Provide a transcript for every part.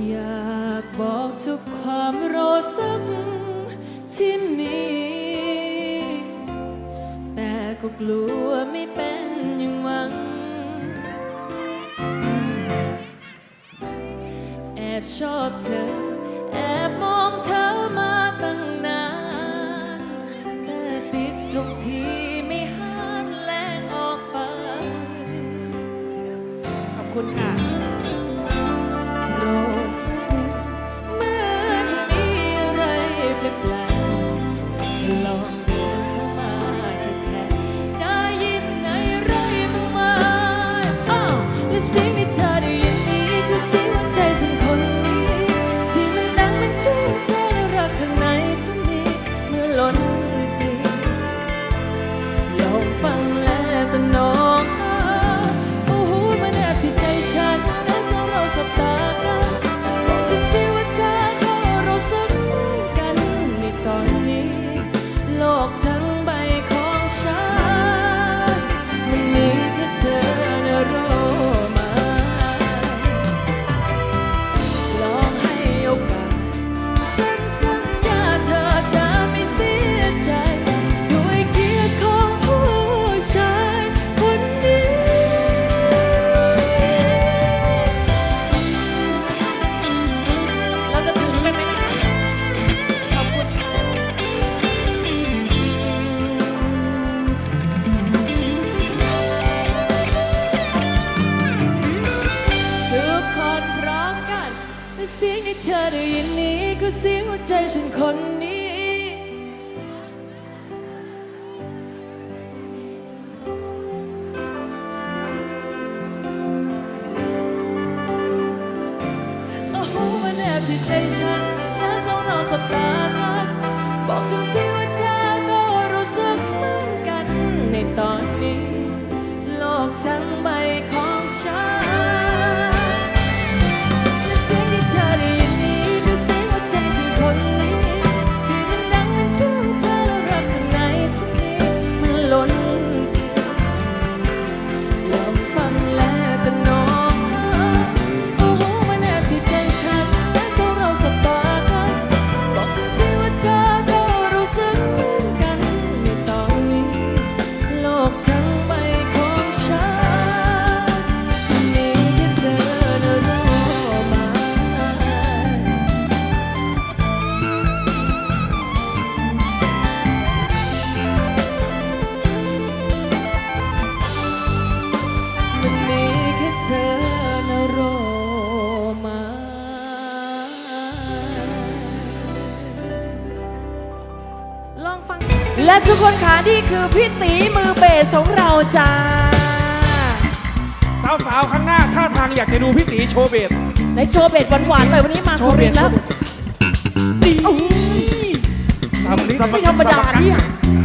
อยากบอกทุกความรอซึำที่มี แต่ก็กลัวไม่เป็นอย่างหวัง แอบชอบเธอ แอบมองเธอ คนขานี่คือพี่ตีมือเบสของเราจ้า สาวสาวข้างหน้าท่าทางอยากจะดูพี่ตีโชว์เบส ในโชว์เบสหวานๆหน่อยวันนี้มาสุรินทร์แล้วตีสามลิตไม่ธรรมดาเนี่ย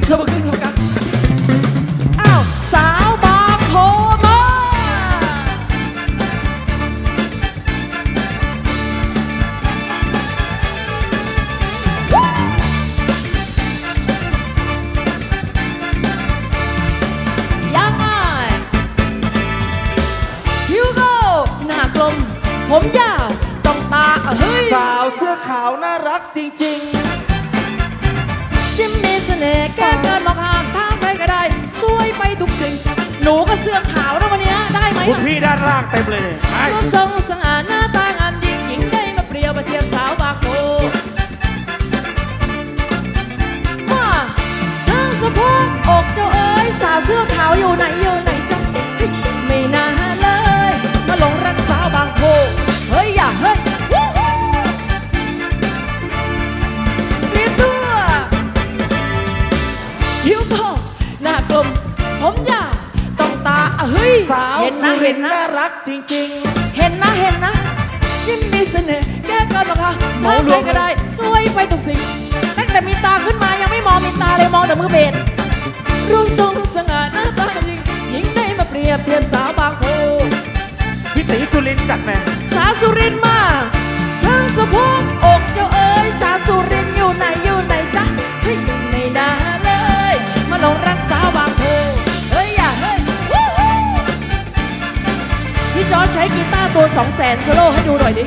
เธมาคือ จริง ๆ ยิ้มมีเสน่ห์แก้เกินมองหามทางใครก็ได้สวยไปทุกสิ่ง หนูก็เสื้อขาวนะวันเนี้ยได้ไหมคุณพี่ด้านล่างเต็มเลยเนี่ยไป รูรงส ทียนสาวบางโพพิศรีสุรินจัดแม่สาวสุรินมาทั้งสะโพกอกเจ้าเอ๋ยสาวสุรินอยู่ไหนอยู่ไหนจ๊ะเฮ้ยอยู่ในนาเลย มาลองรักสาวบางโพเฮ้ยอย่าเฮ้ยพี่จอใช้กีตาร์ตัวสองแสนสโลให้ดูหน่อยดิ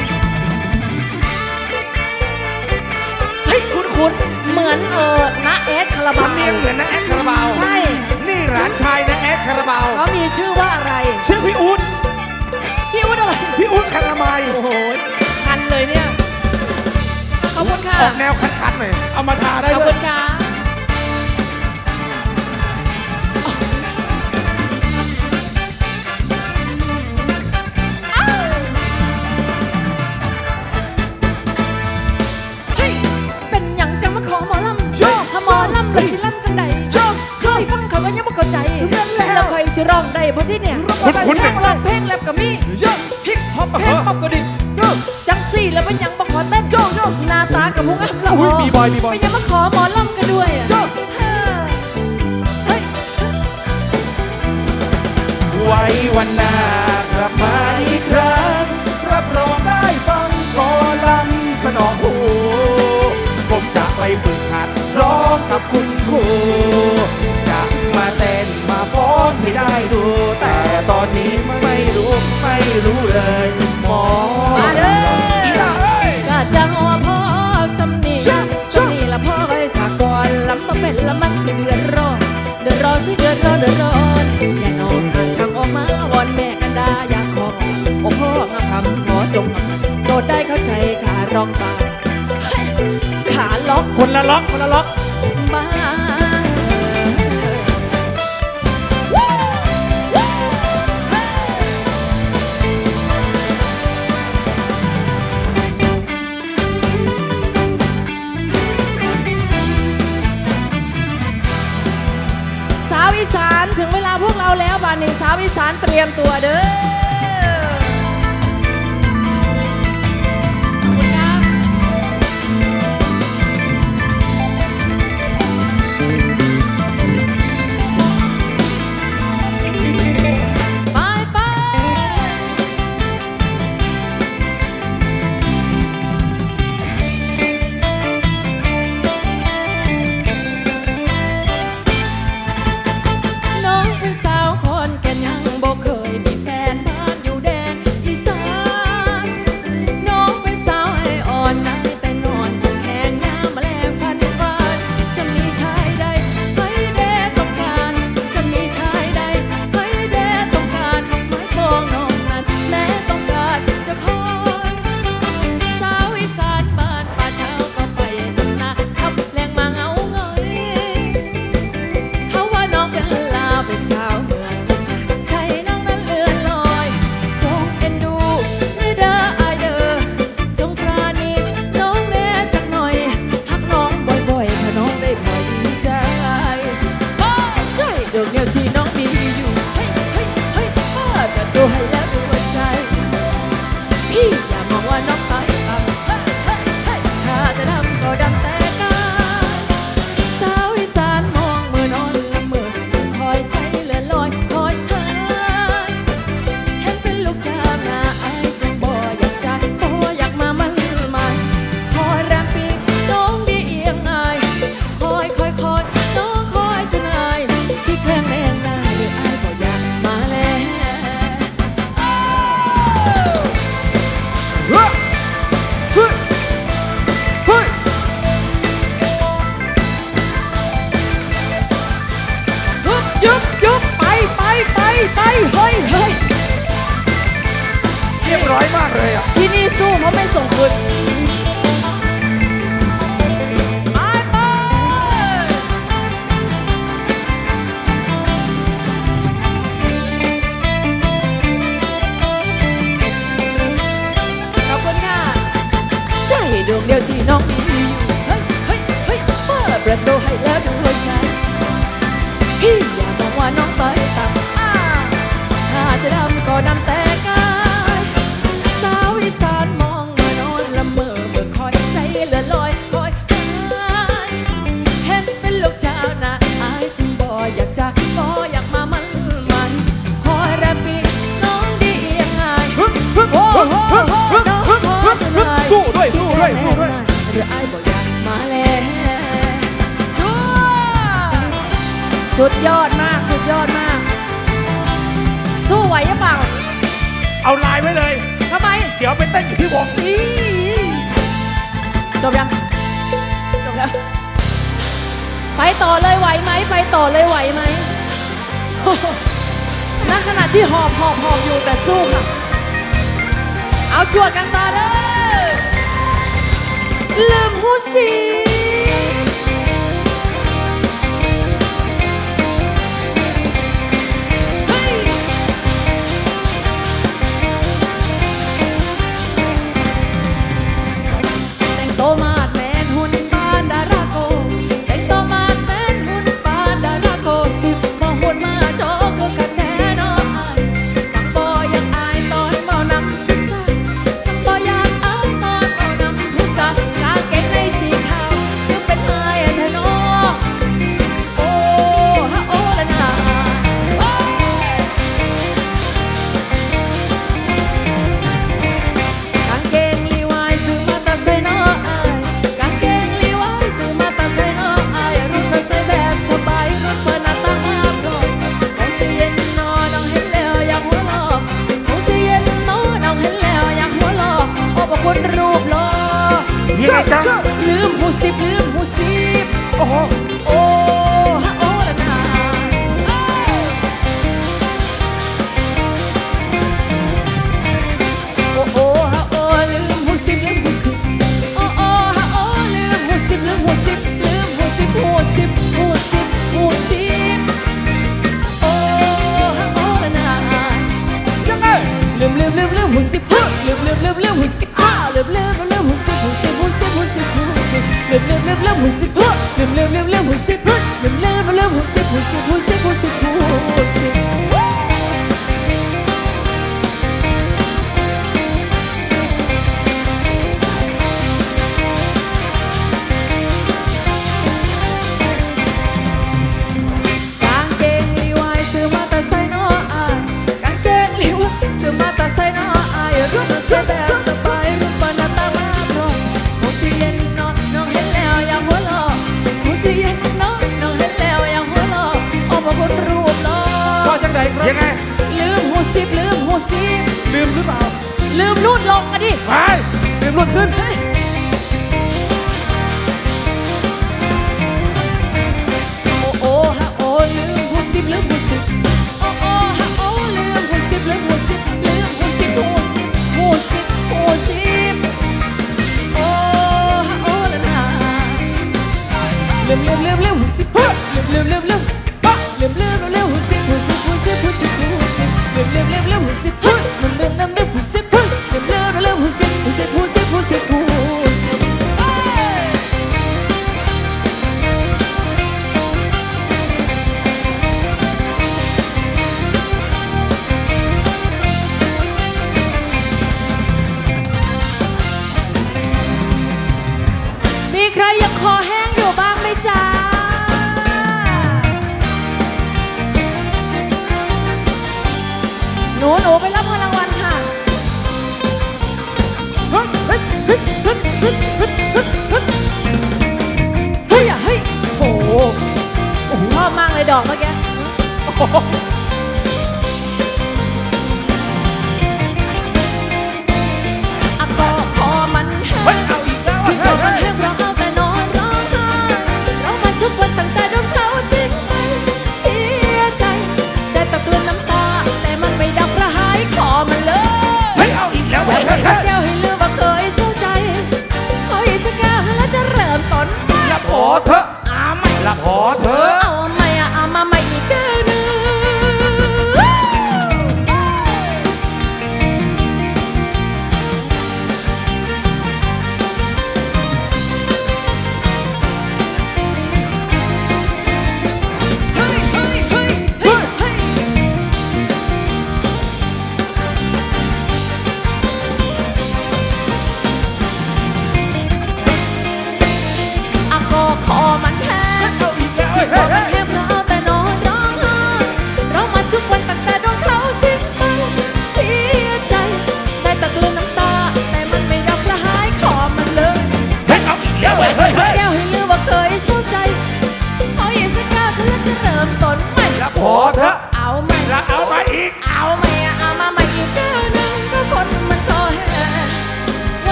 เฮ้ยคุ้นคุ้นเหมือนเออนะเอสคาราบาลเหมือนนะแอดคาราบาลใช่ หลานชายนักแอดคาราบาวเขามีชื่อว่าอะไร ชื่อพี่อู๊ดพี่อุ้ดอะไร พี่อู๊ดคาราไมายโอ้โหคันเลยเนี่ย ขอบคุณค่ะ ออกแนวคันๆหน่อยเอามาทาได้ขอบด้วคุยณค่ะ สิร้องได้เพราะที่เนี่ยคุ้นๆเพลเนี่ยงร้องเพลงแรปก็มีฮิปฮอปเพลงป๊อปก็ดีจังสี่แล้วเป็นหยังบ่ขอเต้นหน้าตากับพุงอัพละอุ้ยบีบอยบีบอยเป็นหยังมาขอหมอลำกันด้วยอะฮ่าเฮ้ยไว้วันหน้ากลับมาอีกครั้งรับรองได้ฟังกอลำสนองหูผมจะไปฝึกหัดร้องกับคุณ นนี้ไม่รู้ไม่รู้เลยหมอมาเด้ออีหล่าเอ้ยก็จังว่าพ่อสำนีสำนีละพ่อไว้สากลลำมาเป็นละมันสิเดือดร้อน เดือดร้อนสิเดือดร้อนเดือดร้อน อย่าน้องหาทางออกมาวอนแม่กันดาอยากขอโอ้พ่องามคำขอจงอภัยโปรดได้เข้าใจขาร้องบางเฮ้ยขาล็อกคนละล็อกคนละล็อก รียมตัวเด้อ จะดำก็ดำแต่กายสาวอีสานมองมานอนละเมอเมื่อคอยใจเลือลอยคอยหายเห็นเป็นลูกเจ้านะอายจึงบ่อยากจะบ่อยากมามันมันคอยแรปปีน้องดียังไงโอ้โหน้องขอจะนายสู้ด้วยสู้ด้วยสู้ด้วยหรืออายบ่อยากมาแล้วสุดยอดมากสุดยอดมาก สู้ไหวหรือเปล่าเอาลายไว้เลย ทำไมเดี๋ยวไปเต้นอยู่ที่วงอี๋จบยัง จบแล้ว ไปต่อเลยไหวไหม ไปต่อเลยไหวไหมโอ้โหณขณะที่หอบหอบหอบอยู่แต่สู้ค่ะ เอาจวดกันต่อด้อลืมหูสี 站站！ หรือเปล่า ลืมรูดลงอะดิ ไปลืมรูดขึ้น หนูหนูไปรับเงินรางวัลค่ะเฮ้ยเฮ้ยเฮ้ยเฮ้ยเฮ้ยเฮ้ยเฮ้ยเฮ้ยเฮ้ยอะเฮ้ยโอ้โหชอบมากเลยดอกเมื่อกี้ เถอะ อ้าไม่ละขอเถอะ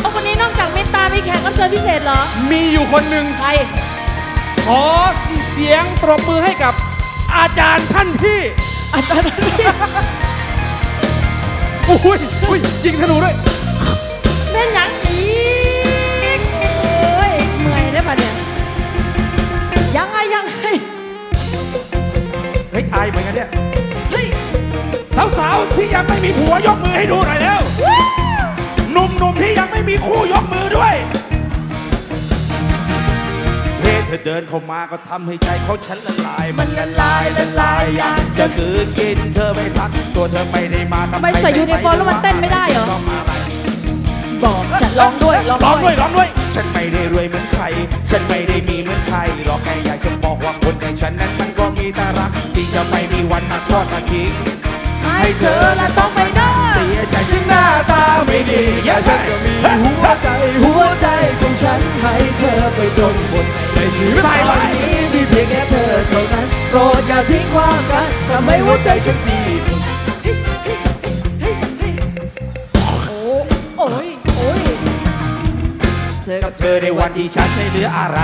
เอาวันนี้นอกจากเมตตามีแขกรับเชิญพิเศษเหรอ มีอยู่คนหนึ่งใคร ขอเสียงปรบมือให้กับอาจารย์ท่านพี่ อาจารย์พี่อุ้ยอุ้ยยิงธนูด้วยแม่นหยังอีกเอ้ยเมื่อยได้ปะเนี่ย ยังไงยังไงเฮ้ยอายเหมือนกันเนี่ย เฮ้ย สาวๆที่ยังไม่มีผัวยกมือให้ดูหน่อยแล้ว หนุ่มๆที่ยังไม่มีคู่ยกมือด้วยเฮ้เธอเดินเข้ามาก็ทำให้ใจเขาฉันละลาย มันละลายละลายอยากจะกืนกินเธอไม่ทักตัวเธอไม่ได้มากับทำไมใส่ยูนิฟอร์มแล้วมันเต้นไม่ได้เหรอ ก็มาอะไรบอกฉันลองด้วยลองร้องด้ด้ววยยร้องด้วย ฉันไม่ได้รวยเหมือนใคร ฉันไม่ได้มีเหมือนใคร หรอกแค่อยากจะบอกว่าคนอย่างฉันนั้นมันก็มีแต่รัก ที่จะไม่มีวันมาทอดมาทิ้งให้เธอและต้องไม่ได้เสียใจซึ่งห น้าตาไม่ดีอย่าฉันก็มีหัวใจหัวใจของฉันให้เธอไปจนหมดในชีวิตตายวันนี้มีเพียงแค่เธอเท่านั้นโปรดอย่าทิ้งความกันทำให้หัวใจฉันดีโอ้ยเธอกับเธอในวันที่ฉันไม่เหลืออะไร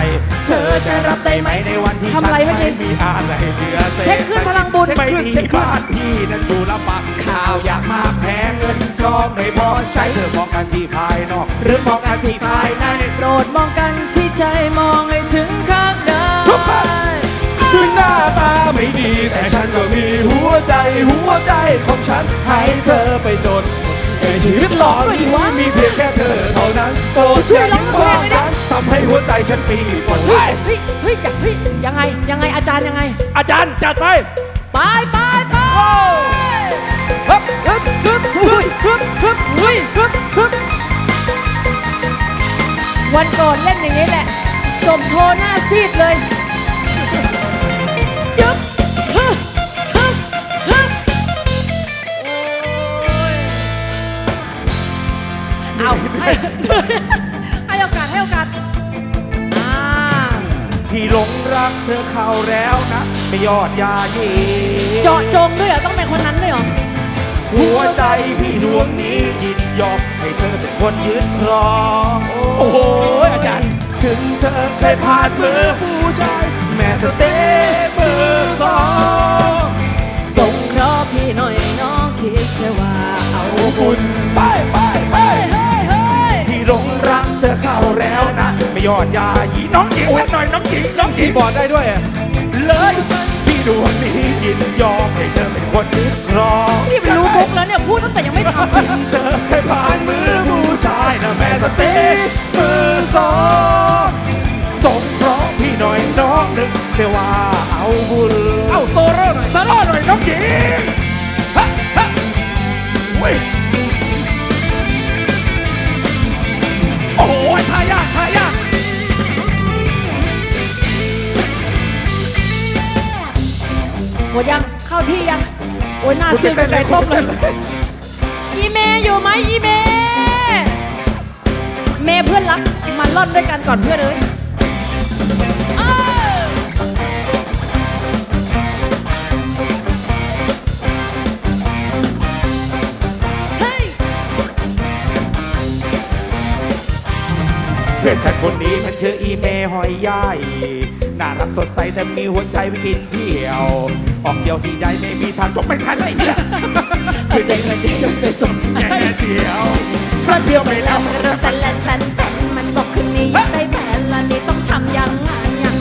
เธอจะรับได้ไหมในวันที่ฉันไรเมื่อกี้ไม่มีอะไรเหลือเช็คขึ้นพลังบุญไม่ดีบ้านพี่นั้นดูลำบากข่าวอยากมา องไม่พอใช้เธอมองกันที่ภายนอก หรือมองกันที่ภายในโปรดมองกันที่ใจมองให้ถึงข้างในทุกคนถึงหน้าตาไม่ดี แต่ฉันก็มีหัวใจหัวใจของฉันให้เธอไปจนในชีวิตหลอนนี้มีเพียงแค่เธอเท่านั้นโปรดอย่าทิ้งความรักทำให้หัวใจฉันปีบหมดเฮ้ยเฮ้ยเฮ้ยอย่าเฮ้ยยังไงยังไงอาจารย์ยังไง อาจารย์จัดไป ไปไปไปฮึบ วันก่อนเล่นอย่างนี้แหละจมโชว์หน้าซีดเลยยึบฮึบฮึบฮึบเอาให้ให้โอกาสให้โอกาสพี่หลงรักเธอเขาแล้วนะ ไม่ยอดยายีเจาะจงด้วยเหรอต้องเป็นคนนั้นเลยเหรอ หัวใจพี่ดวงนี้ยินยอมให้เธอเป็นคนยึดครอง โอ้โห อาจารย์ ถึงเธอเคยผ่านมือผู้ชาย แม่จะเต้มือสองส่งเคราะห์พี่หน่อยน้องคิดแค่ว่าเอาโอ้คุณไปไปไปเฮ้ยเฮ้ยเฮ้ยพี่หลงรักเธอเข้าแล้วนะ ไม่ยอดยาหยีน้องหญิงเล่นหน่อยน้องหญิงน้องหญิงบอดได้ด้วยเลยพี่ดวงนี้ยินยอมให้เธอเป็นคนยึดครองนี่ไปรู้ มุกแล้วเนี่ยพูดตั้งแต่ยังไม่ทำถึงเธอเคยผ่านมือผู้ชายนะแม่สต้มือสองสงเคราะห์พี่หน่อยน้องหนึกเสว่าเอาบุญเอาโซโล่หน่อยโซโล่หน่อยน้องหญิงฮะฮะเว้ยโอ้โหทายากท่ายากหมดยังเข้าที่ยัง โอ้ยหน้าซีดกันเลยครบเลย อีเมย์อยู่ไหมอีเมย์เมย์เพื่อนรักมาล่อนด้วยกันก่อนเพื่อนเลยเออเฮ้ยเพื่อนฉันคนนี้มันคืออีเมย์หอยย่าย น่ารักสดใสแต่มีหัวใจไปกินเที่ยว ออกเที่ยวที่ใดไม่มีทางจบไม่ทันเลยเนี่ยเอาเด็กมาเด็กไปส่งแย่เชียวสักเดียวไปแล้วมันเริ่มแต่แลนแต่นแต่นมันบอกคืนนี้ได้แต่ละนี้ต้องทำยังไงยัง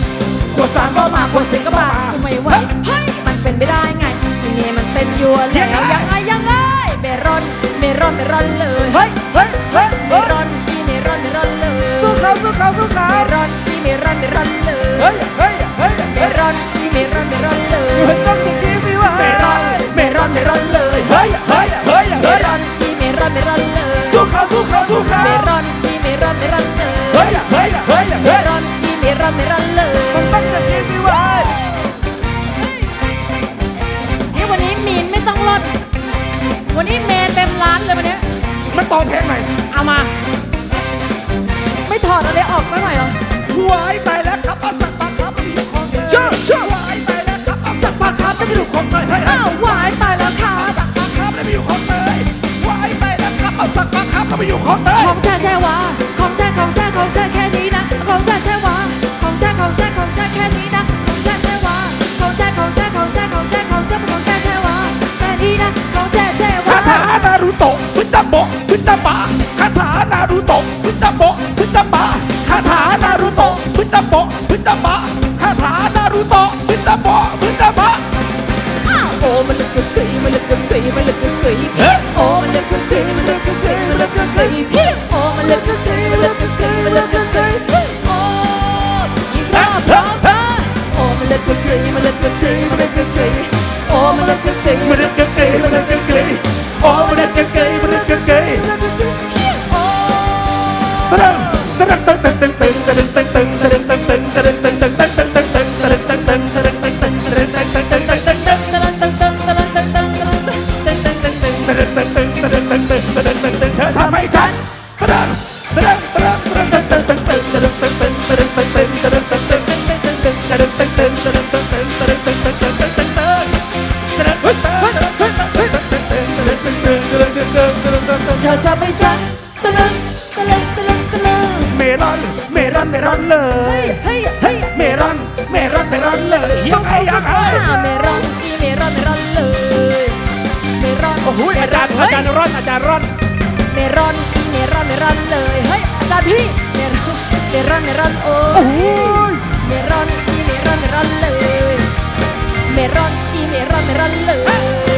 ขวดสามก็มาขวดสี่ก็มากูไม่ไหวเฮ้ยมันเป็นไม่ได้ไงทีนี้มันเป็นยัวแล้วยังไงยังไงเมรอนเมรอนเมรอนเลยเฮ้ยเฮ้ยเฮ้ยเมรอน เขาสู้เขาสู้เขาเมรอนอีเมรอนเมรอนเลยเฮ้ยเฮ้ยเฮ้ยเมรอนอีเมรอนเมรอนเลยมันต้องอย่างนี้สิวะเมรอนเมรอนเมรอนเลยเฮ้ยเฮ้ยเฮ้ยเมเฮ้ยรอนอีเมรอนเมรอนเลยสู้เขาสู้เขาสู้เขาเมรอนอีเมรอนเมรอนเลยเฮ้ยเฮ้ยเฮ้ยเมเฮ้ยรอนอีเมรอนเมรอนเลยมันต้องอย่างนี้สิวะนี่วันนี้มีนไม่ต้องลดวันนี้เมย์เต็มร้านเลยวันนี้มันต่อเพลงหน่เอามา ไม่ถอดอะไรออกซะหน่อยเหรอหัวไอ้ตายแล้วครับอาสักปากครับไม่ถูกของเธอเเจ้หัวไอ้ตายแล้วครับอาสักปากครับไม่ถูกของเธอเฮ้ยเฮ้อ้าวยวายตายแล้วครับอาสักปากครับไม่อยู่ของเธอหัวไอ้ตายแล้วครับอาสักปากครับไม่อยู่ของเธอของแท้แท้วาของแท้ของแท้ของแท้แค่นี้นะของแท้แท้วาของแท้ของแท้ของแท้แค่นี้นะของแท้แท้วาของแท้ของแท้ของแท้ของแท้ของแท้ของแท้แท้หวาแค่นี้นะของแท้แท้วาคาถานารูโตะวิตาโบะวิตาปะคาถานารูโตะวิตาโบ จปะคาถานารุโตะพุทธโปะพุทธปะคาถานารุโตะพุทธโปะพุทธปะโอ้มันลึกกึศยมันล็กกึศยมันลึกกึศยโอ้มันลึกกึศยมันล็กกึศยมันลึกกึศยพี่โอ้มันลึกกึศยมันล็กกึศยมันลึกกึศยโอ้ยิ่งรักรักโอ้มันเลึกกึศยมันเลึกกึศยมันเลึกกึศยโอ้มันเลึกกึศยมันลึก อาจารย์อาจารย์ร่อนอาจารย์ร่อน เมรอนอีเมรอนเมรอนเลยเฮ้ยอาจารย์พี่เมรอนเมรอนเมรอนโอ้โอ้โหเมรอนอีเมรอนเมรอนเลย เมรอนอีเมรอนเมรอนเลย